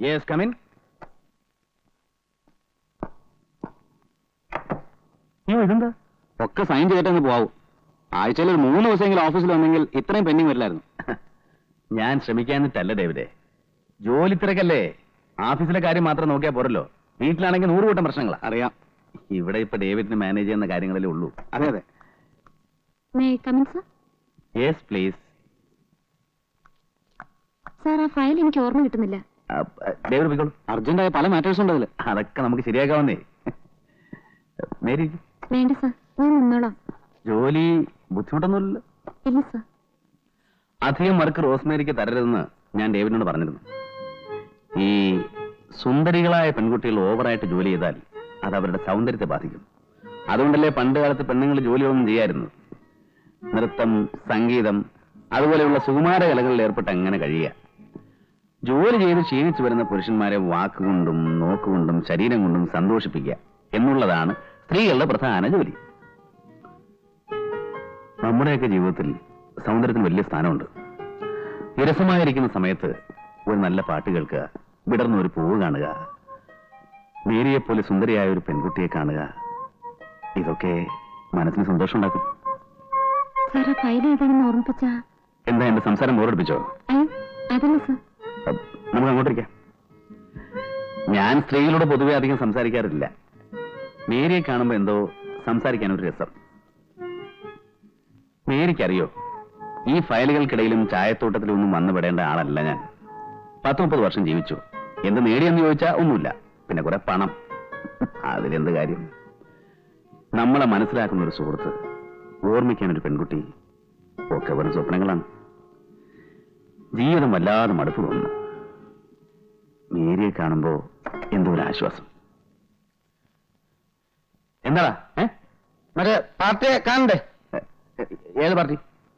Yes come in അയ്യോ ഇതെന്താ? ഒക്കെ സൈൻ ചെയ്തിട്ടങ്ങ് പോവും. ആഴ്ചയിൽ ഒരു മൂന്ന് ദിവസമെങ്കിലും ഓഫീസിൽ വന്നെങ്കിൽ ഇത്രയും പെൻഡിങ് വരില്ലായിരുന്നു. ഞാൻ ശ്രമിക്കാനിട്ടല്ല ഡേവിഡേ ജോലി തിരക്കല്ലേ? ഓഫീസിലെ കാര്യം മാത്രം നോക്കിയാൽ പോരല്ലോ. വീട്ടിലാണെങ്കിൽ നൂറ് കൂട്ടം പ്രശ്നങ്ങളാ. അറിയാം. ഇവിടെ ഇപ്പൊ ഡേവിഡിന് മാനേജ് ചെയ്യുന്ന കാര്യങ്ങളല്ലേ ഉള്ളൂ. അതെ അതെ. യെസ് പ്ലീസ് സാർ ആ ഫയൽ എനിക്ക് ഓർമ്മ കിട്ടുന്നില്ല. അർജന്റായ പല മാറ്റേഴ്സ് ഉണ്ട് അതൊക്കെ നമുക്ക് ശരിയാക്കാവുന്നേ. മേരി വേണ്ട സാർ ഞാൻ നിന്നോളാം. ജോലി ബുദ്ധിമുട്ടൊന്നുമില്ലല്ലോ. ഇല്ല സാർ. അധികം വർക്ക് റോസ്മേരിക്ക് തരരുതെന്ന് ഞാൻ ഡേവിഡിനോട് പറഞ്ഞിരുന്നു. ഈ സുന്ദരികളായ പെൺകുട്ടികൾ ഓവറായിട്ട് ജോലി ചെയ്താൽ അത് അവരുടെ സൗന്ദര്യത്തെ ബാധിക്കും. അതുകൊണ്ടല്ലേ പണ്ട് കാലത്ത് പെണ്ണുങ്ങൾ ജോലിയൊന്നും ചെയ്യായിരുന്നു. നൃത്തം സംഗീതം അതുപോലെയുള്ള സുകുമാര കലകളിൽ ഏർപ്പെട്ട് അങ്ങനെ കഴിയുക. ജോലി ചെയ്ത് ക്ഷീണിച്ചു വരുന്ന പുരുഷന്മാരെ വാക്കുകൊണ്ടും നോക്കുകൊണ്ടും ശരീരം കൊണ്ടും സന്തോഷിപ്പിക്കുക എന്നുള്ളതാണ് സ്ത്രീകളുടെ പ്രധാന ജോലി. നമ്മുടെയൊക്കെ ജീവിതത്തിൽ സൗന്ദര്യത്തിന് വലിയ സ്ഥാനമുണ്ട്. വിരസമായിരിക്കുന്ന സമയത്ത് ഒരു നല്ല പാട്ട് കേൾക്കുക വിടർന്ന ഒരു പൂവ് കാണുക മേരിയെ പോലെ സുന്ദരിയായ ഒരു പെൺകുട്ടിയെ കാണുക ഇതൊക്കെ മനസ്സിന് സന്തോഷം ഉണ്ടാക്കും എന്താ എന്റെ സംസാരം ബോറടിപ്പിച്ചോ? അതല്ല സാർ. നമുക്ക് അങ്ങോട്ടിരിക്കാം ഞാൻ സ്ത്രീകളോട് പൊതുവെ അധികം സംസാരിക്കാറില്ല. മേരിയെ കാണുമ്പോ എന്തോ സംസാരിക്കാൻ ഒരു രസം. മേരിക്കറിയോ? ഈ ഫയലുകൾക്കിടയിലും ചായത്തോട്ടത്തിലും ഒന്നും വന്നുപെടേണ്ട ആളല്ല ഞാൻ. പത്ത് മുപ്പത് വർഷം ജീവിച്ചു. എന്ത് നേടിയെന്ന് ചോദിച്ചാൽ ഒന്നുമില്ല. പിന്നെ കുറെ പണം. അതിലെന്ത് കാര്യം? നമ്മളെ മനസ്സിലാക്കുന്ന ഒരു സുഹൃത്ത് ഓർമ്മിക്കാൻ ഒരു പെൺകുട്ടി ഒക്കെ വെറും സ്വപ്നങ്ങളാണ്. ജീവിതം വല്ലാതെ മടുപ്പ് തോന്നുന്നു. മേരിയെ കാണുമ്പോ എന്തോ ഒരു ആശ്വാസം എന്താടാ? ഏ? മറ്റേ പാർട്ടിയെ കാണണ്ടേ? ഏത് പാർട്ടി?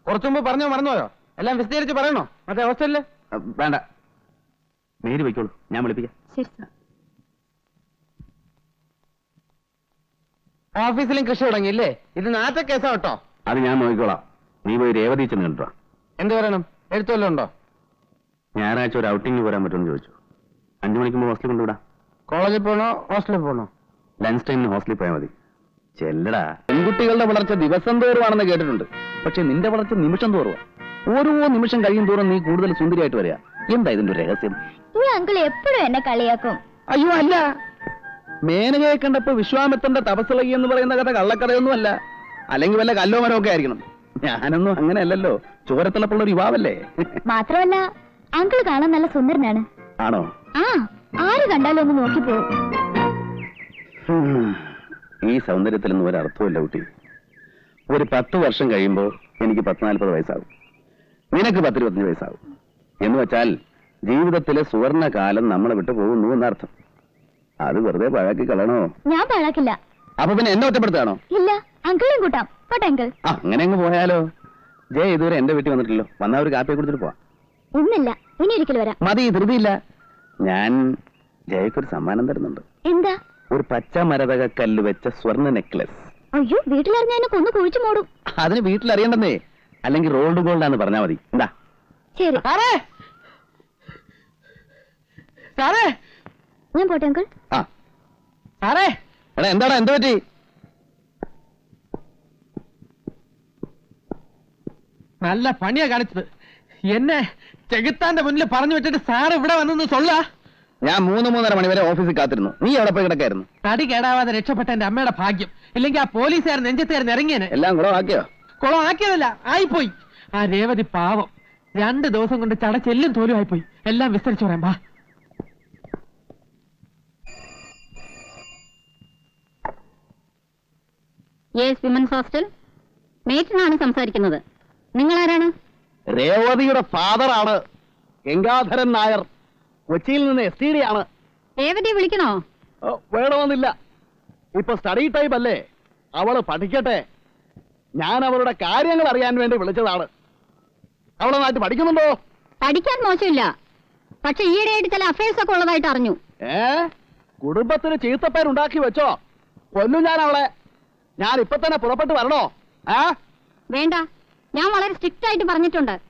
കുറച്ചു മുമ്പ് പറഞ്ഞോ മറന്നുപോയോ? എല്ലാം വിശദീകരിച്ച് പറയണോ? മറ്റേ ഹോസ്റ്റലിൽ? വേണ്ട. മേരി വയ്ക്കോളൂ ഞാൻ വിളിപ്പിക്കാം. ഓഫീസിലും കൃഷി തുടങ്ങിയില്ലേ? ഇത് നാറ്റ കേസാ കേട്ടോ. അത് ഞാൻ നോക്കിക്കോളാം. നീ പോയി രേവതി ചെന്ന് കണ്ടോ എന്ത് പറയണം? എഴുത്തുവല്ലോ ഉണ്ടോ? ഞായറാഴ്ച ഒരു ഔട്ടിങ്ങിന് പോരാൻ പറ്റുമെന്ന് ചോദിച്ചു. അഞ്ചു മണിക്ക് മുമ്പ് ഹോസ്റ്റലിൽ കൊണ്ടുവിടാം. കോളേജിൽ പോണോ ഹോസ്റ്റലിൽ പോണോ? ലഞ്ച് ടൈമിന് ഹോസ്റ്റലിൽ പോയാൽ മതി. ചെല്ലടാ. പെൺകുട്ടികളുടെ വളർച്ച ദിവസം തോറുവാണെന്ന് കേട്ടിട്ടുണ്ട്. പക്ഷെ നിന്റെ വളർച്ച നിമിഷം തോറുവാ. ഓരോ നിമിഷം കഴിയും തോറും നീ കൂടുതൽ സുന്ദരിയായിട്ട് വരിക. എന്താ ഇതിന്റെ ഒരു രഹസ്യം? ഈ അങ്കിൾ എപ്പോഴും എന്നെ കളിയാക്കും. അയ്യോ അല്ല. മേനകയെ കണ്ടപ്പോ വിശ്വാമിത്രന്റെ തപസ്സിളകി എന്ന് പറയുന്ന കഥ കള്ളക്കഥയൊന്നും അല്ല അല്ലെങ്കിൽ വല്ല കല്ലോ മരമൊക്കെ ആയിരിക്കണം. ഞാനൊന്നും അങ്ങനെ അല്ലല്ലോ ചോരത്തിളപ്പുള്ള ഒരു യുവാവല്ലേ? മാത്രമല്ല അങ്കിൾ കാണാൻ നല്ല സുന്ദരനാണ്. ആണോ? ആ ആര് കണ്ടാലും ഒന്ന് നോക്കി പോ ഉം. ഈ സൗന്ദര്യത്തിലൊന്നും ഒരു അർത്ഥമില്ല കുട്ടി. ഒരു പത്ത് വർഷം കഴിയുമ്പോൾ എനിക്ക് പത്ത് നാൽപ്പത് വയസ്സാകും. നിനക്ക് പത്തിരുപത്തഞ്ച് വയസ്സാകും. എന്ന് വെച്ചാൽ ജീവിതത്തിലെ സുവർണ കാലം നമ്മളെ വിട്ടു പോകുന്നു എന്നർത്ഥം. അത് വെറുതെ പഴക്കി കളണോ ഞാൻ പഴാക്കില്ല. അപ്പൊ പിന്നെ എന്നെ ഒറ്റപ്പെടുത്താണോ ഇല്ല അങ്കിളും കൂട്ടാം. പോട്ടെ അങ്കിൾ. അങ്ങനെ അങ്ങ് പോയാലോ. ജയ ഇതുവരെ എന്റെ വീട്ടിൽ വന്നിട്ടില്ലോ വന്നാ ഒരു കാപ്പി കൊടുത്തിട്ട് പോവാം. ഇന്നില്ല ഇനി ഒരിക്കൽ വരാം. മതി ധൃതിയില്ല. ഞാൻ ജയക്കൊരു സമ്മാനം തരുന്നുണ്ട്. എന്താ? ഒരു പച്ച മരതക കല്ല് വെച്ച സ്വർണ നെക്ലസ്. അയ്യോ വീട്ടിലറിഞ്ഞ എന്നെ കൊന്നു കുഴിച്ചു മൂടും. അതിന് വീട്ടിൽ അറിയണ്ടെന്നേ അല്ലെങ്കിൽ റോൾഡ് ഗോൾഡ് ആന്ന് പറഞ്ഞാ മതി. എന്താ? ശരി. സാറേ! സാറേ! ഞാൻ പോട്ടെ അങ്കിൾ. ആ. സാറേ! എടാ എന്താടാ എന്ത് പറ്റി? നല്ല പണിയാ കാണിച്ചത്. എന്നെ ചെകുത്താന്റെ മുന്നിൽ പറഞ്ഞു വെച്ചിട്ട് സാർ ഇവിടെ വന്നെന്ന് സൊല്ല ഞാൻ മൂന്ന് മൂന്നര മണി വരെ ഓഫീസിൽ കാത്തിരുന്നു. നീ എവിടെ പോയി കിടക്കായിരുന്നു? തടി കേടാവാതെ രക്ഷപ്പെട്ട എന്റെ അമ്മയുടെ ഭാഗ്യം. ഇല്ലെങ്കിൽ ആ പോലീസുകാരൻ നെഞ്ചത്തുകാരൻ ഇറങ്ങിയനെ. എല്ലാം കുളം ആക്കിയോ കുളം ആക്കിയതല്ല ആയിപ്പോയി. ആ രേവതി പാവം. രണ്ട് ദിവസം കൊണ്ട് ചടച്ചെല്ലും തോലും ആയിപ്പോയി. എല്ലാം വിസ്തരിച്ചു പറയാം ബാ യെസ് വിമൻസ് ഹോസ്റ്റൽ മേറ്റിനാണ് സംസാരിക്കുന്നത്. നിങ്ങൾ ആരാണ് രേവതിയുടെ ഫാദർ ആണ് ഗംഗാധരൻ നായർ. കൊച്ചിയിൽ നിന്ന് എസ് ടി ഡി ആണ്. രേവതിയെ വിളിക്കണോ? വേണമെന്നില്ല. ഇപ്പൊ സ്റ്റഡി ടൈം അല്ലേ? അവൾ പഠിക്കട്ടെ. ഞാൻ അവളുടെ കാര്യങ്ങൾ അറിയാൻ വേണ്ടി വിളിച്ചതാണ്. അവളെ നാട്ടിൽ പഠിക്കുന്നുണ്ടോ? പഠിക്കാൻ മോശമില്ല. പക്ഷെ ഈയിടെയായിട്ട് ചില അഫയേഴ്സ് ഒക്കെ ഉള്ളതായിട്ട് അറിഞ്ഞു. ഏ? കുടുംബത്തിന് ചീത്തപ്പേരുണ്ടാക്കി വെച്ചോ. കൊല്ലും ഞാൻ അവളെ. ഞാൻ ഇപ്പൊ തന്നെ പുറപ്പെട്ട് വരണോ? ഏ? വേണ്ട. ഞാൻ വളരെ സ്ട്രിക്റ്റ് ആയിട്ട് പറഞ്ഞിട്ടുണ്ട്.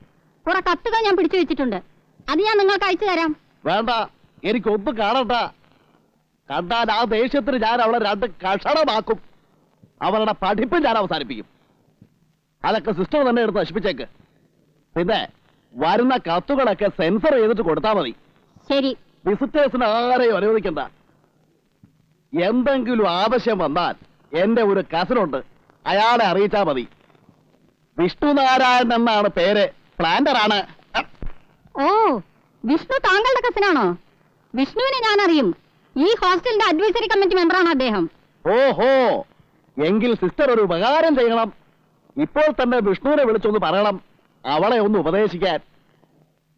കുറെ കത്തുകൾ ഞാൻ പിടിച്ചു വെച്ചിട്ടുണ്ട്. അത് ഞാൻ നിങ്ങൾക്ക് അയച്ചു തരാം. വേണ്ട. എനിക്ക് എനിക്കൊന്നും കാണണ്ട. കണ്ടാൽ ആ ദേഷ്യത്തിന് ഞാൻ അവളെ രണ്ട് കഷണമാക്കും. അവളുടെ പഠിപ്പ് ഞാൻ അവസാനിപ്പിക്കും. അതൊക്കെ സിസ്റ്റം തന്നെ എടുത്ത് നശിപ്പിച്ചേക്ക്. പിന്നെ വരുന്ന കത്തുകളൊക്കെ സെൻസർ ചെയ്തിട്ട് കൊടുത്താൽ മതി. ശരി. വിസിറ്റേഴ്സിന് ആരെയും അനുവദിക്കണ്ട. എന്തെങ്കിലും ആവശ്യം വന്നാൽ എന്റെ ഒരു കസിനുണ്ട് അയാളെ അറിയിച്ചാൽ മതി. വിഷ്ണുനാരായണൻ എന്നാണ് പേര്. പ്ലാന്റർ ആണ്. ഓ വിഷ്ണു താങ്കളുടെ കസിനാണോ വിഷ്ണുവിനെ ഞാൻ അറിയും ഈ ഹോസ്റ്റലിന്റെ അഡ്വൈസറി കമ്മിറ്റി മെമ്പറാണ് അദ്ദേഹം. ഓഹോ എങ്കിൽ സിസ്റ്റർ ഒരു ഉപകാരം ചെയ്യണം. ഇപ്പോൾ തന്നെ വിഷ്ണുവിനെ വിളിച്ചൊന്ന് പറയണം. അവളെ ഒന്ന് ഉപദേശിക്കാൻ.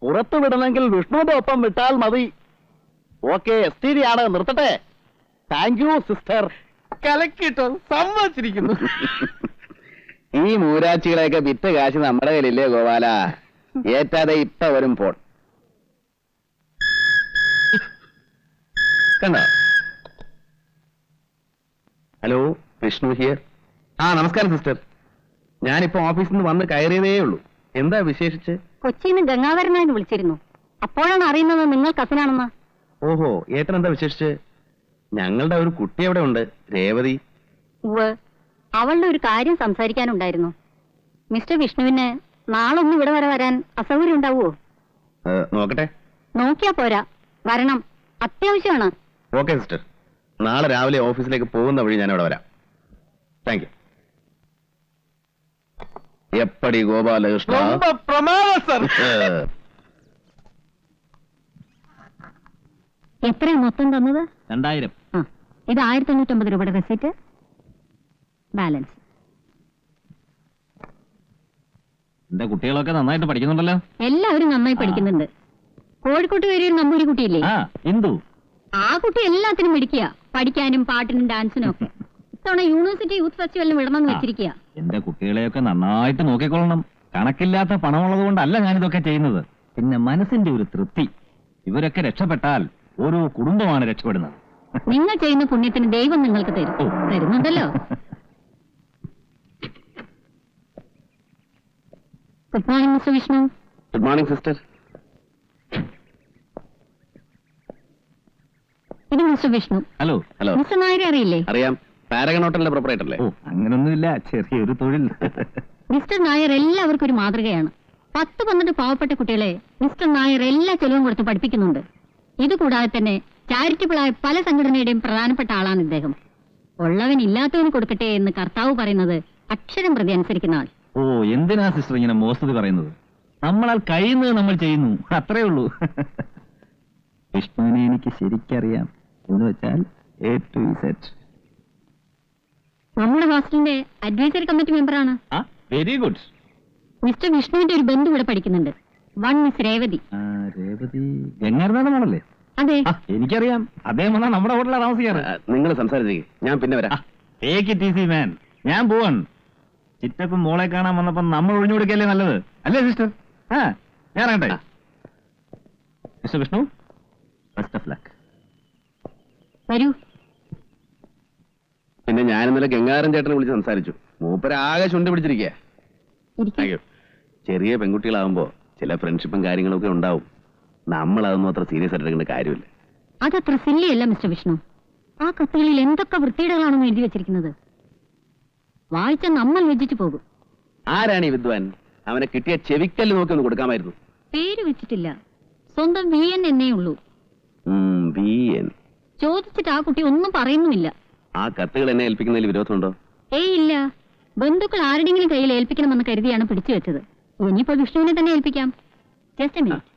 പുറത്തു വിടണമെങ്കിൽ വിഷ്ണുവിന്റെ ഒപ്പം വിട്ടാൽ മതി. ഓക്കെ എസ് ടി ഡി ആണ്. നിർത്തട്ടെ. താങ്ക് യു സിസ്റ്റർ കലക്കിട്ടോ സമ്മതിച്ചിരിക്കുന്നു. ഈ മൂരാച്ചികളെയൊക്കെ വിറ്റ് കാശ് നമ്മുടെ കയ്യിലില്ലേ ഗോപാല? ഏറ്റാതെ ഇപ്പൊ വരും പോൾ കണ്ടോ? Hello Vishnu here. ആ നമസ്കാരം സിസ്റ്റർ. ഞാനിപ്പോ ഓഫീസിൽ നിന്ന് വന്ന് കയറിയതേ ഉള്ളൂ. എന്താ വിശേഷിച്ച്? കൊച്ചിയിൽ നിന്ന് ഗംഗാധരനായിട്ട് വിളിച്ചിരുന്നു. അപ്പോഴാണ് അറിയുന്നത് നിങ്ങൾ കസിനാണെന്ന്. ഓഹോ ഏട്ടൻ എന്താ വിശേഷിച്ച്? ഞങ്ങളുടെ ഒരു കുട്ടി അവിടെ ഉണ്ട് രേവതി. ഉവ് അവളുടെ ഒരു കാര്യം സംസാരിക്കാനുണ്ടായിരുന്നു. മിസ്റ്റർ വിഷ്ണുവിന് നാളെ ഒന്ന് ഇവിടെ വരെ വരാൻ അസൗകര്യം ഉണ്ടാവുമോ നോക്കട്ടെ. നോക്കിയാ പോരാ. വരണം. അത്യാവശ്യമാണ്. Okay sister. നാളെ രാവിലെ ഓഫീസിലേക്ക് പോകുന്ന വഴി ഞാൻ അവിടെ വരാം. Thank you. എപ്പടി ഗോപാലകൃഷ്ണ? എത്രയാ മൊത്തം തന്നത്? രണ്ടായിരം. ഇത് ആയിരത്തി തൊണ്ണൂറ്റൊമ്പത് രൂപയുടെ റെസിറ്റ് ബാലൻസ് എന്റെ കുട്ടികളൊക്കെ നന്നായിട്ട് പഠിക്കുന്നുണ്ടല്ലോ? എല്ലാവരും നന്നായി പഠിക്കുന്നുണ്ട്. കോഴിക്കോട്ട് കയറിയ ഒരു നമ്പൂരി കുട്ടിയില്ലേ? ആ ഇന്ദു ആ കുട്ടി എല്ലാത്തിനും മിടിക്കുക പഠിക്കാനും പാട്ടിനും ഡാൻസിനും ഒക്കെ. ഇത്തവണ യൂണിവേഴ്സിറ്റി യൂത്ത് ഫെസ്റ്റിവലിന് വിടണമെന്ന് വെച്ചിരിക്കുക എന്റെ കുട്ടികളെയൊക്കെ നന്നായിട്ട് നോക്കിക്കൊള്ളണം. കണക്കില്ലാത്ത പണമുള്ളത് കൊണ്ടല്ല ഞാനിതൊക്കെ ചെയ്യുന്നത്. പിന്നെ മനസ്സിന്റെ ഒരു തൃപ്തി. ഇവരൊക്കെ രക്ഷപ്പെട്ടാൽ ഓരോ കുടുംബമാണ് രക്ഷപ്പെടുന്നത്. നിങ്ങൾ ചെയ്യുന്ന പുണ്യത്തിന് ദൈവം നിങ്ങൾക്ക് തരും. തരുന്നുണ്ടല്ലോ. Good morning mister Vishnu good morning sister ഇത് mister Vishnu hello hello mister നായരെ അറിയില്ലേ? അറിയാം. പാരഗൺ ഹോട്ടലിന്റെ പ്രൊപ്പറേറ്റർ അല്ലേ അങ്ങനൊന്നുമില്ല. ചെറിയൊരു തൊഴിൽ. മിസ്റ്റർ നായർ എല്ലാവർക്കും ഒരു മാതൃകയാണ്. പത്ത് പന്ത്രണ്ട് പാവപ്പെട്ട കുട്ടികളെ മിസ്റ്റർ നായർ എല്ലാ ചെലവും കൊടുത്ത് പഠിപ്പിക്കുന്നുണ്ട്. ഇതുകൂടാതെ തന്നെ ചാരിറ്റബിൾ ആയ പല സംഘടനയുടെയും പ്രധാനപ്പെട്ട ആളാണ് ഇദ്ദേഹം. ഉള്ളവൻ ഇല്ലാത്തവന് കൊടുക്കട്ടെ എന്ന് കർത്താവ് പറയുന്നത് അക്ഷരം പ്രതി അനുസരിക്കുന്ന ആൾ. ഓ എന്തിനാ സിസ്റ്റർ ഇങ്ങനെ മോസ്തുതി പറയുന്നത്? നമ്മളാൽ കഴിയുന്നത് നമ്മൾ ചെയ്യുന്നു. അത്രേ ഉള്ളൂ. വിഷ്ണുവിനെ എനിക്ക് ശരിക്കറിയാം. എന്ന് വെച്ചാൽ എ ടു സെറ്റ് നമ്മുടെ ഹോസ്റ്റലിന്റെ അഡ്വൈസറി കമ്മിറ്റി മെമ്പറാണ്. ആ വെരി ഗുഡ് മിസ്റ്റർ വിഷ്ണുവിന്റെ ഒരു ബന്ധു ഇവിടെ പഠിക്കുന്നുണ്ട്. One miss Revathi. Revathi Gangaranatha മോളല്ലേ അതെ എനിക്കറിയാം. അദ്ദേഹം വന്നാ നമ്മുടെ ഹോട്ടലാണ് താമസിക്കാറ്. നിങ്ങൾ സംസാരിച്ചേ ഞാൻ പിന്നെ വരാം. ടേക്ക് ഇറ്റ് ഈസി മാൻ ഞാൻ പോവാൻ ചിറ്റപ്പം മോളെ കാണാൻ വന്നപ്പോ നമ്മൾ ഒഴിഞ്ഞു കൊടുക്കല്ലേ നല്ലത്? അല്ലേ സിസ്റ്റർ ആ ഞാൻ ഇറങ്ങട്ടെ. Mister Vishnu best of luck വരൂ. പിന്നെ ഞാൻ ഇന്നലെ ഗംഗാരൻ ചേട്ടനെ വിളിച്ച് സംസാരിച്ചു. മൂപ്പര് ആകെ ചുണ്ടി പിടിച്ചിരിക്കുക ഇരിക്കൂ. ചെറിയ പെൺകുട്ടികളാവുമ്പോ ചില ഫ്രണ്ട്ഷിപ്പും കാര്യങ്ങളൊക്കെ ഉണ്ടാവും. നമ്മൾ അതൊന്നും അത്ര സീരിയസ് ആയിട്ട് എടുക്കേണ്ട കാര്യമില്ല. അതത്ര സില്ലിയല്ല മിസ്റ്റർ വിഷ്ണു. ആ കത്തുകളിൽ എന്തൊക്കെ വൃത്തിയിടകളാണെന്ന് എഴുതി വെച്ചിരിക്കുന്നത്? വായിച്ച നമ്മൾ വെച്ചിട്ട് പോകും. ആരാണ് ഈ വിദ്വാൻ? അവനെ കിട്ടിയ ചെവിക്കല്ല് നോക്കി ഒന്ന് കൊടുക്കാമായിരുന്നു. പേര് വെച്ചിട്ടില്ല. സ്വന്തം വി എൻ എന്നേ ഉള്ളൂ. ചോദിച്ചിട്ട് ആ കുട്ടി ഒന്നും പറയുന്നുമില്ല. ആ കത്തുകൾ എന്നെ ഏൽപ്പിക്കുന്നതിൽ വിരോധമുണ്ടോ? ഏയ് ഇല്ല. ബന്ധുക്കൾ ആരുടെങ്കിലും കയ്യിൽ ഏൽപ്പിക്കണമെന്ന് കരുതിയാണ് പിടിച്ചു വെച്ചത്. ഇനിയിപ്പോ വിഷ്ണുവിനെ തന്നെ ഏൽപ്പിക്കാം. ജസ്റ്റ് മിനിറ്റ്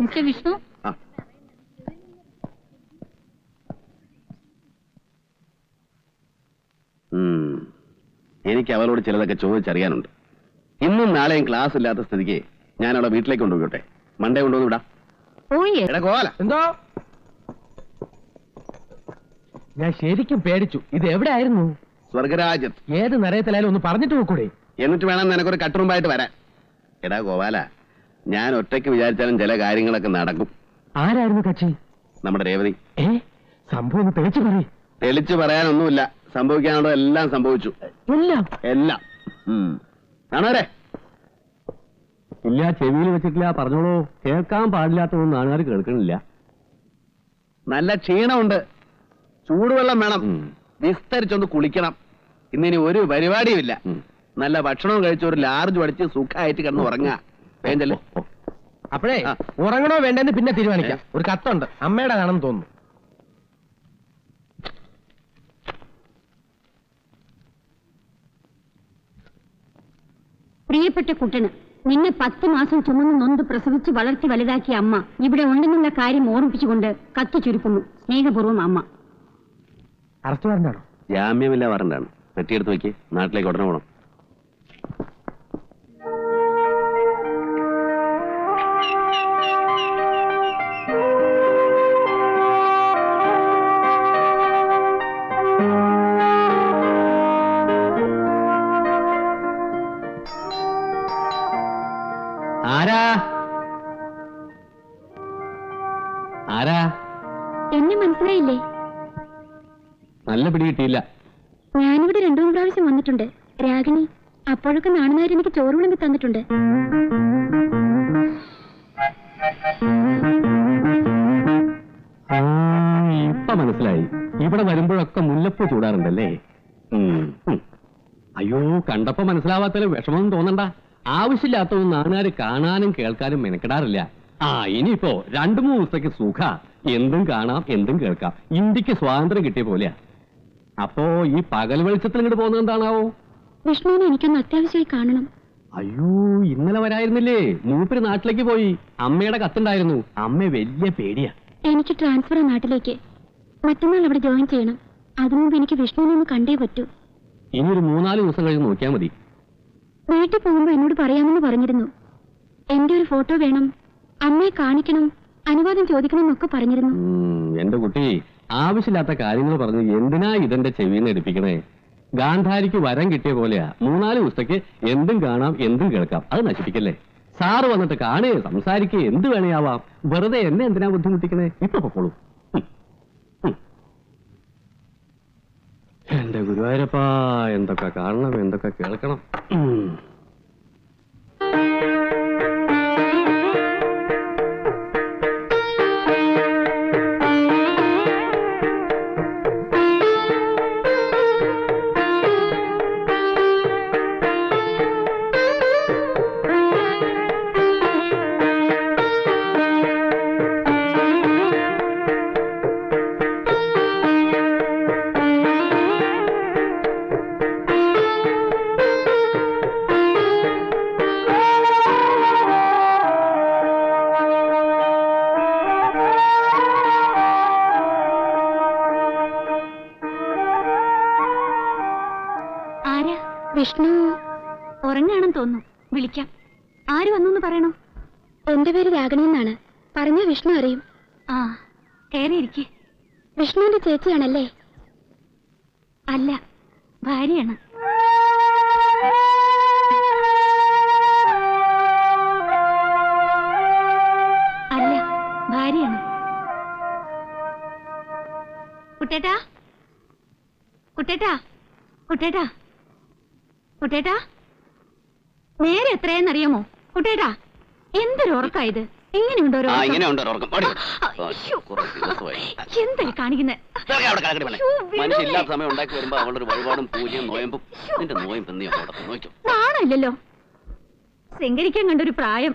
മിസ്റ്റർ വിഷ്ണു എനിക്ക് അവളോട് ചിലതൊക്കെ ചോദിച്ചറിയാനുണ്ട്. ഇന്നും നാളെയും ക്ലാസ് ഇല്ലാത്ത സ്ഥിതിക്ക് ഞാൻ അവളെ വീട്ടിലേക്ക് കൊണ്ടുപോയിട്ടെ മണ്ടേ കൊണ്ടുവന്ന് വിടാം. ഓയേ എടാ കോല എന്തോ? ഞാൻ ശരിക്കും പേടിച്ചു. ഇത് എവിടെ ആയിരുന്നു സ്വർഗരാജ്യത്ത് ഏത് നിറയത്തിലായാലും ഒന്ന് പറഞ്ഞിട്ട് നോക്കൂടെ എന്നിട്ട് വേണം നിനക്കൊരു കട്ടുറുമ്പായിട്ട് വരാൻ. എടാ ഗോപാല ഞാൻ ഒറ്റയ്ക്ക് വിചാരിച്ചാലും ചില കാര്യങ്ങളൊക്കെ നടക്കും. ആരായിരുന്നു കക്ഷി നമ്മുടെ രേവതി. ഏ? സംഭവം തെളിച്ചു പറയേ. തെളിച്ചു പറയാനൊന്നുമില്ല. സംഭവിക്കാനുള്ള എല്ലാം സംഭവിച്ചു. എല്ലാം? എല്ലാം. കാണാരെ ഇല്ല ചെവിയിൽ വെച്ചിട്ടില്ല. പറഞ്ഞോളൂ. കേൾക്കാൻ പാടില്ലാത്തതൊന്നും നാട്ടുകാർ കേൾക്കണില്ല. നല്ല ക്ഷീണമുണ്ട്. ചൂടുവെള്ളം വേണം. വിസ്തരിച്ചൊന്ന് കുളിക്കണം. ഇന്നിനി ഒരു പരിപാടിയുമില്ല. നല്ല ഭക്ഷണം കഴിച്ച് ഒരു ലാർജ് പഠിച്ച് സുഖമായിട്ട് കിടന്ന് ഉറങ്ങാ. വേണ്ടല്ലേ? അപ്പോഴേ ആ. ഉറങ്ങണോ വേണ്ടെന്ന് പിന്നെ തീരുമാനിക്കാം. ഒരു കത്തുണ്ട്. അമ്മയുടെ ആണെന്ന് തോന്നുന്നു. പ്രിയപ്പെട്ട കുട്ടന് നിന്നെ പത്ത് മാസം ചുമന്ന് നൊന്ത് പ്രസവിച്ച് വളർത്തി വലുതാക്കിയ അമ്മ ഇവിടെ ഉണ്ടെന്നുള്ള കാര്യം ഓർമ്മിപ്പിച്ചുകൊണ്ട് കത്ത് ചുരുക്കുന്നു. സ്നേഹപൂർവം അമ്മ. അറസ്റ്റ് വാറണ്ടാണോ ജാമ്യമില്ല വരണ്ടാണ്. പെട്ടിയെടുത്ത് വെക്ക്. നാട്ടിലേക്ക് ഉടനെ പോകണം നല്ല പിടി കിട്ടിയില്ല. ഞാനിവിടെ രണ്ടു മൂന്ന് പ്രാവശ്യം വന്നിട്ടുണ്ട്. രാഗിണി അപ്പോഴൊക്കെ നാണുന്നവർ എനിക്ക് ചോറ് വിളമ്പി തന്നിട്ടുണ്ട്. ഇപ്പൊ മനസ്സിലായി. ഇവിടെ വരുമ്പോഴൊക്കെ മുല്ലപ്പൂ ചൂടാറുണ്ടല്ലേ. അയ്യോ കണ്ടപ്പോ മനസ്സിലാവാത്തതിൽ വിഷമം തോന്നണ്ട. ആവശ്യമില്ലാത്തതൊന്നും നാട്ടുകാര് കാണാനും കേൾക്കാനും മെനക്കെടാറില്ല. ആ ഇനിയിപ്പോ രണ്ടു മൂന്ന് ദിവസത്തേക്ക് സുഖ. എന്തും കാണാം എന്തും കേൾക്കാം. ഇന്ത്യയ്ക്ക് സ്വാതന്ത്ര്യം കിട്ടിയ പോലെയാ. അപ്പോ ഈ പകൽ വെളിച്ചത്തിൽ ഇങ്ങോട്ട് പോകുന്നത് എന്താണാവോ വിഷ്ണുവിനെ എനിക്കൊന്ന് അത്യാവശ്യമായി കാണണം. അയ്യോ ഇന്നലെ വരായിരുന്നില്ലേ? മൂപ്പര് നാട്ടിലേക്ക് പോയി. അമ്മയുടെ കത്തുണ്ടായിരുന്നു. അമ്മ വലിയ പേടിയാ. എനിക്ക് ട്രാൻസ്ഫർ നാട്ടിലേക്ക്. മറ്റന്നാൾ അവിടെ ജോയിൻ ചെയ്യണം. അതിനു മുമ്പ് എനിക്ക് വിഷ്ണുവിനെ ഒന്ന് കണ്ടേ പറ്റൂ. ഇനി ഒരു മൂന്നാൽ ദിവസം കഴിഞ്ഞ് നോക്കിയാ മതി. വീട്ടിൽ പോകുമ്പോ എന്നോട് പറയാമെന്ന് പറഞ്ഞിരുന്നു. എന്റെ ഒരു ഫോട്ടോ വേണം. അമ്മയെ കാണിക്കണം. അനുവാദം ചോദിക്കണം എന്നൊക്കെ പറഞ്ഞിരുന്നു എന്റെ കുട്ടി ആവശ്യമില്ലാത്ത കാര്യങ്ങൾ പറഞ്ഞ് എന്തിനാ ഇതെന്റെ ചെവിന്ന് എടുപ്പിക്കണേ? ഗാന്ധാരിക്ക് വരം കിട്ടിയ പോലെയാ. മൂന്നാൽ ദിവസത്തേക്ക് എന്തും കാണാം എന്തും കേൾക്കാം. അത് നശിപ്പിക്കല്ലേ? സാറ് വന്നിട്ട് കാണേ സംസാരിക്കേ എന്ത് വേണേയാവാം? വെറുതെ എന്നെ എന്തിനാ ബുദ്ധിമുട്ടിക്കണേ? ഇപ്പൊ പൊക്കോളൂ. എന്റെ ഗുരുവായൂരപ്പാ എന്തൊക്കെ കാണണം എന്തൊക്കെ കേൾക്കണം. വിഷ്ണു ഉറങ്ങാണെന്ന് തോന്നുന്നു. വിളിക്കാം. ആര് വന്നു പറയണോ? എന്റെ പേര് രാഗണി എന്നാണ്. പറഞ്ഞ വിഷ്ണു അറിയും. ആ കയറിയിരിക്കെ. വിഷ്ണുവിന്റെ ചേച്ചിയാണല്ലേ? അല്ല ഭാര്യയാണ്. അല്ല ഭാര്യയാണ്. കുട്ടേട്ടാ? കുട്ടേട്ടാ? കുട്ടേട്ടാ? കുട്ടേട്ടാ? നേരെ എത്രയെന്നറിയാമോ? കുട്ടേട്ടാ എന്തൊരു ഉറക്കാ ഇത്? ഇങ്ങനെയുണ്ടോ ഒരു ആ ഉറക്കം? ഇങ്ങനെ ഉണ്ട് ഉറക്കം. അയ്യോ. ദിവസമായി. എന്തായി കാണിക്കുന്നെ? ഇതൊക്കെ അവിടെ കിടക്കട്ടെ പെണ്ണെ. അയ്യോ, വിടണേ. മനുഷ്യല്ലാത്ത സമയം ഉണ്ടാക്കി വരുമ്പോ അവളുടെ ഒരു വഴിപാടും പൂജയും നോയമ്പും. നിന്റെ നോയമ്പ് നീ അങ്ങോട്ട് നോക്കും നാണമില്ലല്ലോ. ശൃംഗരിക്കാൻ കണ്ടൊരു പ്രായം.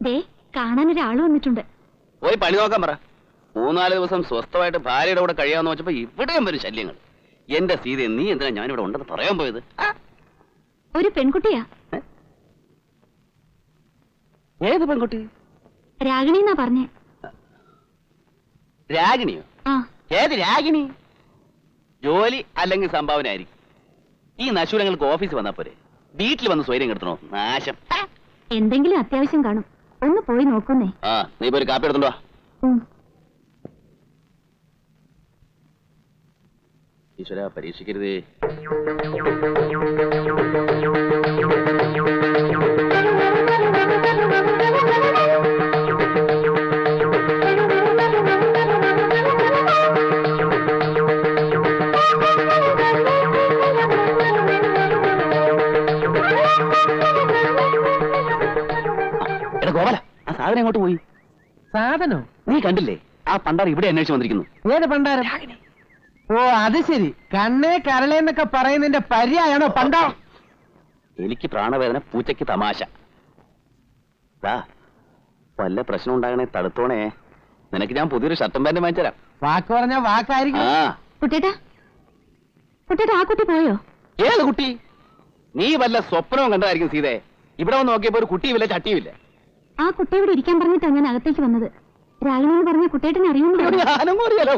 ദേ കാണാൻ ഒരാൾ വന്നിട്ടുണ്ട്. പോയി പണി നോക്കാൻ പറ. മൂന്നാൽ ദിവസം സ്വസ്ഥമായിട്ട് ഭാര്യയുടെ കൂടെ കഴിയാന്ന് വെച്ചപ്പോ ഇവിടെയും വരും ശല്യങ്ങൾ എന്റെ സീത നീ എന്തിനാ ഞാനിവിടെ ഉണ്ടെന്ന് പറയാൻ പോയത്? ഒരു പെൺകുട്ടിയാ. ഏത് പെൺകുട്ടി? രാഗിണി എന്നാ പറഞ്ഞേ. രാഗിണിയോ? ഏത് രാഗിണി? ജോലി അല്ലെങ്കിൽ സംഭാവന ആയിരിക്കും ഈ നശൂരങ്ങൾക്ക് ഓഫീസിൽ വന്നാ പോരെ. വീട്ടിൽ വന്ന് സ്വൈര്യം കിട്ടണോ നാശം. എന്തെങ്കിലും അത്യാവശ്യം കാണും. ഒന്ന് പോയി നോക്കുന്നേ. ആ നീ ഇപ്പൊ ഒരു കാപ്പി എടുത്തുണ്ടോ ഈശ്വര പരീക്ഷിക്കരുതേ. ഗോപാല ആ സാധനം എങ്ങോട്ട് പോയി? സാധനോ? നീ കണ്ടില്ലേ? ആ പണ്ടാർ ഇവിടെ അന്വേഷിച്ചു വന്നിരിക്കുന്നു. ഏത് പണ്ടാരം? ഓ അത് ശരി. കണ്ണേ കരളേന്നൊക്കെ പറയുന്നതിന്റെ പര്യായാണോ പണ്ടോ? എനിക്ക് പ്രാണവേദന പൂച്ചയ്ക്ക് തമാശ. ദാ വല്ല പ്രശ്നം ഉണ്ടാകണേ തടുത്തോണേ. നിനക്ക് ഞാൻ പുതിയൊരു ഷർട്ടും പാന്റും വാങ്ങിച്ചരാം. വാക്ക് പറഞ്ഞ വാക്കായിരിക്കും. ആ. കുട്ടേട്ടാ കുട്ടേട്ടാ ആ കുട്ടി പോയോ? ഏത് കുട്ടി? നീ വല്ല സ്വപ്നവും കണ്ടതായിരിക്കും സീതേ. ഇവിടെ വന്ന് നോക്കിയപ്പോ ഒരു കുട്ടിയുമില്ല ചട്ടിയുമില്ല. ആ കുട്ടി ഇവിടെ ഇരിക്കാൻ പറഞ്ഞിട്ടാണ് ഞാൻ അകത്തേക്ക് വന്നത്. രാഘവൻ പറഞ്ഞ കുട്ടേട്ടനെ ഞാനും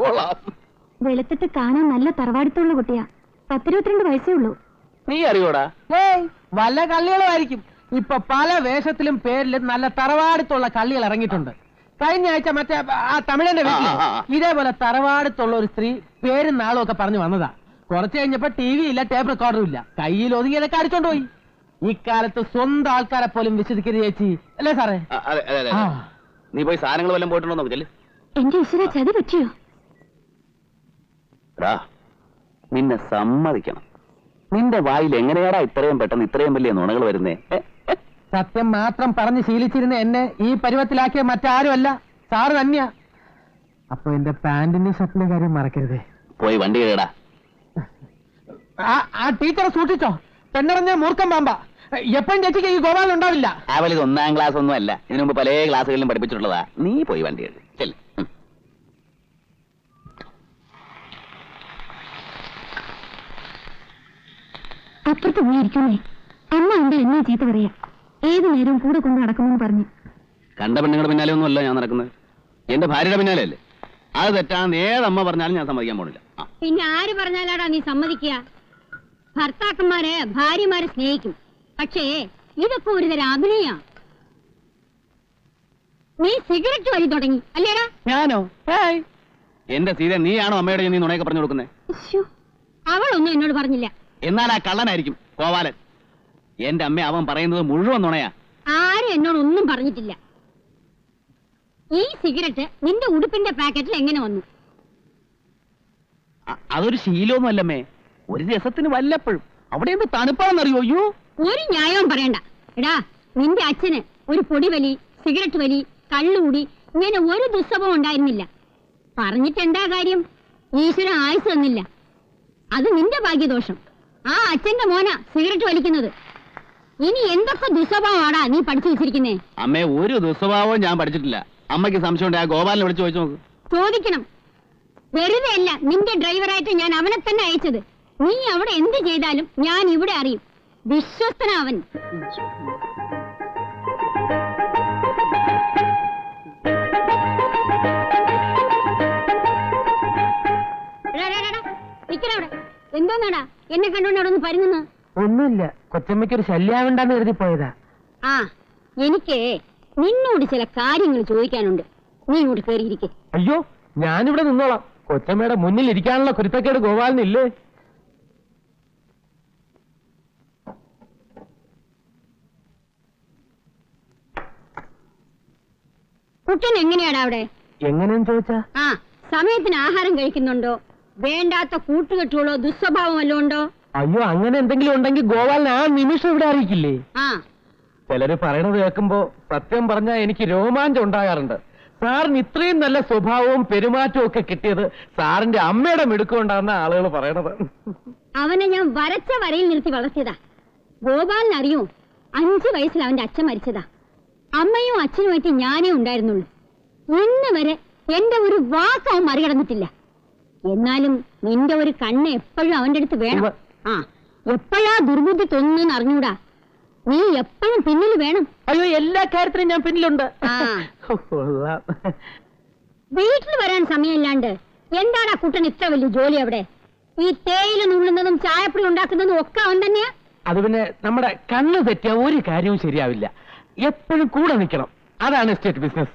കൊള്ളാം. വെളുത്തിട്ട് കാണാൻ നല്ല തറവാടിത്തുള്ള കുട്ടിയാ. പത്തിരുപത്തിരണ്ട് വയസ്സേ ഉള്ളൂ. നീ അറിയോടാ? ഏയ് വല്ല കള്ളികളുമായിരിക്കും. ഇപ്പൊ പല വേഷത്തിലും പേരിലും നല്ല തറവാടിത്തുള്ള കള്ളികൾ ഇറങ്ങിയിട്ടുണ്ട്. കഴിഞ്ഞ ആഴ്ച മറ്റേ ആ തമിഴന്റെ വീട്ടിൽ. ഇതേപോലെ തറവാടിത്തുള്ള ഒരു സ്ത്രീ പേരും നാളും ഒക്കെ പറഞ്ഞു വന്നതാ. കുറച്ച് കഴിഞ്ഞപ്പോ ടി വി ഇല്ല ടേപ്പ് റെക്കോർഡറും ഇല്ല. കയ്യിൽ ഒതുങ്ങിയതൊക്കെ അടിച്ചോണ്ട് പോയി. ഇക്കാലത്ത് സ്വന്തം ആൾക്കാരെ പോലും വിശ്വസിക്കരുത് ചേച്ചി. അല്ലേ സാറേ. നീ പോയി സാധനങ്ങൾ വല്ലതും പോയിട്ടുണ്ടോ നോക്ക് ചെല്ല്. എന്റെ ഈശ്വര ചതി പറ്റിയോ? എടാ നിന്നെ സമ്മതിക്കണം. നിന്റെ വായിൽ എങ്ങനെയാടാ ഇത്രയും പെട്ടെന്ന് ഇത്രയും വലിയ നുണകൾ വരുന്നേ? സത്യം മാത്രം പറഞ്ഞ് ശീലിച്ചിരുന്ന എന്നെ ഈ പരുവത്തിലാക്കിയ മറ്റാരുമല്ല സാറ് തന്നെയാ. അപ്പൊ എന്റെ പാന്റിന്റെ ഷർട്ടിന്റെ കാര്യം മറക്കരുതേ? പോയി വണ്ടി കേടാ ആ ടീച്ചറെ സൂക്ഷിച്ചോ. പെണ്ണറിഞ്ഞ മൂർഖം പാമ്പ. എപ്പോഴും ചേച്ചിക്ക് ഈ ഗോപാലൻ ഉണ്ടാവില്ല. അവൽ ഇത് ഒന്നാം ക്ലാസ് ഒന്നും അല്ല ഇതിനു മുമ്പ് പല ക്ലാസ്സുകളിലും പഠിപ്പിച്ചിട്ടുള്ളതാ. നീ പോയി വണ്ടി കേട് ചെല്ല്. അപ്പുറത്ത് പോയിരിക്കുന്നേ അമ്മ എന്റെ എന്നെ ചീത്ത പറയാ? ഏത് നേരവും കൂടെ കൊണ്ട് നടക്കുമെന്ന് പറഞ്ഞു. കണ്ട പെണ്ണുങ്ങളുടെ പിന്നാലെ ഒന്നും അല്ല ഞാൻ നടക്കുന്നത്. എന്റെ ഭാര്യയുടെ പിന്നാലെ അല്ലേ? അത് തെറ്റാന്ന് ഏതമ്മ പറഞ്ഞാലും ഞാൻ സമ്മതിക്കാൻ പോണില്ല. പിന്നെ ആര് പറഞ്ഞാലാടാ നീ സമ്മതിക്കുക? ഭർത്താക്കന്മാരെ ഭാര്യമാരെ സ്നേഹിക്കും. പക്ഷേ ഇതൊക്കെ ഒരു തരം അഭിനയ. നീ സിഗരറ്റ് വലി തുടങ്ങി അല്ലേടാ? ഞാനോ? എന്റെ സീത നീയാണോ അമ്മയുടെ നീ നുണയൊക്കെ പറഞ്ഞു കൊടുക്കുന്നത് അവളൊന്നും എന്നോട് പറഞ്ഞില്ല. എന്നാൽ ആ കള്ളനായിരിക്കും കോവാലൻ എന്റെ അമ്മ അവൻ പറയുന്നത് മുഴുവൻ നുണയാ. ആരും എന്നോട് ഒന്നും പറഞ്ഞിട്ടില്ല. ഈ സിഗരറ്റ് നിന്റെ ഉടുപ്പിന്റെ പാക്കറ്റിൽ എങ്ങനെ വന്നു? അ- അതൊരു ശീലമൊന്നും അല്ലമ്മേ ഒരു രസത്തിന് വല്ലപ്പോഴും. അവിടെ എന്ത് തണുപ്പാണെന്നറിയോ? അയ്യോ. ഒരു ന്യായവും പറയണ്ട. എടാ നിന്റെ അച്ഛന് ഒരു പൊടി വലി സിഗരറ്റ് വലി കള്ളുകൂടി ഇങ്ങനെ ഒരു ദുസ്സഭം ഉണ്ടായിരുന്നില്ല. പറഞ്ഞിട്ട് എന്താ കാര്യം? ഈശ്വരൻ ആയുസ് തന്നില്ല. അത് നിന്റെ ഭാഗ്യദോഷം. ആ അച്ഛന്റെ മോന സിഗരറ്റ് വലിക്കുന്നത്. ഇനി എന്തൊക്കെ ദുസ്വഭാവമാടാ നീ പഠിച്ചു വെച്ചിരിക്കുന്നേ? അമ്മേ ഒരു ദുസ്വഭാവവും ഞാൻ പഠിച്ചിട്ടില്ല. അമ്മയ്ക്ക് സംശയമുണ്ട് ആ ഗോപാലിനെ വിളിച്ചു ചോദിച്ചു നോക്ക്. ചോദിക്കണം. വെറുതെ അല്ല നിന്റെ ഡ്രൈവറായിട്ട് ഞാൻ അവനെ തന്നെ അയച്ചത്. നീ അവിടെ എന്ത് ചെയ്താലും ഞാൻ ഇവിടെ അറിയും. വിശ്വസ്തനാ അവൻ എന്തോന്നാടാ? എന്നെ കണ്ടോണ്ട് അവിടെ ഒന്ന് പരുങ്ങുന്നു. ഒന്നുമില്ല. കൊച്ചമ്മയ്ക്ക് ഒരു ശല്യാവണ്ടെന്ന് കരുതി പോയതാ. ആ എനിക്ക് നിന്നോട് ചില കാര്യങ്ങൾ ചോദിക്കാനുണ്ട്. നീ ഇങ്ങോട്ട് കയറിയിരിക്കെ അയ്യോ ഞാനിവിടെ നിന്നോളാം. കൊച്ചമ്മയുടെ മുന്നിൽ ഇരിക്കാനുള്ള കുരുത്തക്കേട് ഗോപാലിനില്ലേ കുട്ടൻ എങ്ങനെയാടാ അവിടെ? എങ്ങനെയെന്ന് ചോദിച്ചാ? ആ സമയത്തിന് ആഹാരം കഴിക്കുന്നുണ്ടോ? വേണ്ടാത്ത കൂട്ടുകെട്ടുകളോ ദുസ്വഭാവം വല്ലതും ഉണ്ടോ? അയ്യോ അങ്ങനെ എന്തെങ്കിലും ഉണ്ടെങ്കിൽ ഗോപാലൻ ആ നിമിഷം ഇവിടെ അറിയിക്കില്ലേ? ആ. ചിലര് പറയണത് കേൾക്കുമ്പോ സത്യം പറഞ്ഞാൽ എനിക്ക് രോമാഞ്ചം ഉണ്ടാകാറുണ്ട്. സാറിന് ഇത്രയും നല്ല സ്വഭാവവും പെരുമാറ്റവും ഒക്കെ കിട്ടിയത് സാറിന്റെ അമ്മയുടെ മിടുക്കൊണ്ടാന്ന ആളുകൾ പറയണത്. അവനെ ഞാൻ വരച്ച വരയിൽ നിർത്തി വളർത്തിയതാ. ഗോപാലിന് അറിയോ? അഞ്ചു വയസ്സിൽ അവന്റെ അച്ഛൻ മരിച്ചതാ. അമ്മയും അച്ഛനുമായിട്ട് ഞാനേ ഉണ്ടായിരുന്നുള്ളൂ. ഇന്ന് വരെ എന്റെ ഒരു വാക്ക് അവൻ മറികടന്നിട്ടില്ല. എന്നാലും നിന്റെ ഒരു കണ്ണ് എപ്പോഴും അവന്റെ അടുത്ത് വേണം. ആ എപ്പോഴാ ദുർബുദ്ധി തോന്നുന്നു അറിഞ്ഞൂടാ. നീ എപ്പോഴും പിന്നിൽ വേണം. അയ്യോ എല്ലാ കാര്യത്തിനും ഞാൻ പിന്നിലുണ്ട്. വീട്ടിൽ വരാൻ സമയമില്ലാണ്ട് എന്താണ് ആ കുട്ടൻ ഇത്ര വലിയ ജോലി അവിടെ? ഈ തേയില നുള്ളുന്നതും ചായപ്പൊടി ഉണ്ടാക്കുന്നതും ഒക്കെ അവൻ തന്നെയാ? അത് പിന്നെ നമ്മുടെ കണ്ണ് തെറ്റിയ ഒരു കാര്യവും ശരിയാവില്ല. എപ്പോഴും കൂടെ നിൽക്കണം. അതാണ് എസ്റ്റേറ്റ് ബിസിനസ്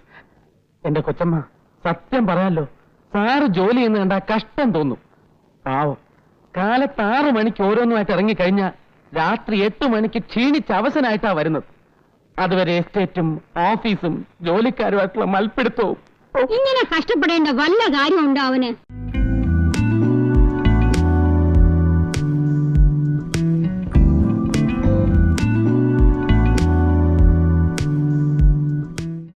എന്റെ കൊച്ചമ്മ സത്യം പറയാലോ സാറ് ജോലി ചെയ്യുന്ന കണ്ടാ കഷ്ടം തോന്നും. പാവം. കാലത്ത് ആറു മണിക്ക് ഓരോന്നുമായിട്ട് കഴിഞ്ഞാൽ രാത്രി എട്ട് മണിക്ക് ക്ഷീണിച്ച അവസനായിട്ടാ വരുന്നത്. അതുവരെ എസ്റ്റേറ്റും ഓഫീസും ജോലിക്കാരുമായിട്ടുള്ള മൽപ്പിടുത്തവും. ഇങ്ങനെ കഷ്ടപ്പെടേണ്ട വല്ല കാര്യമുണ്ടോ അവന്?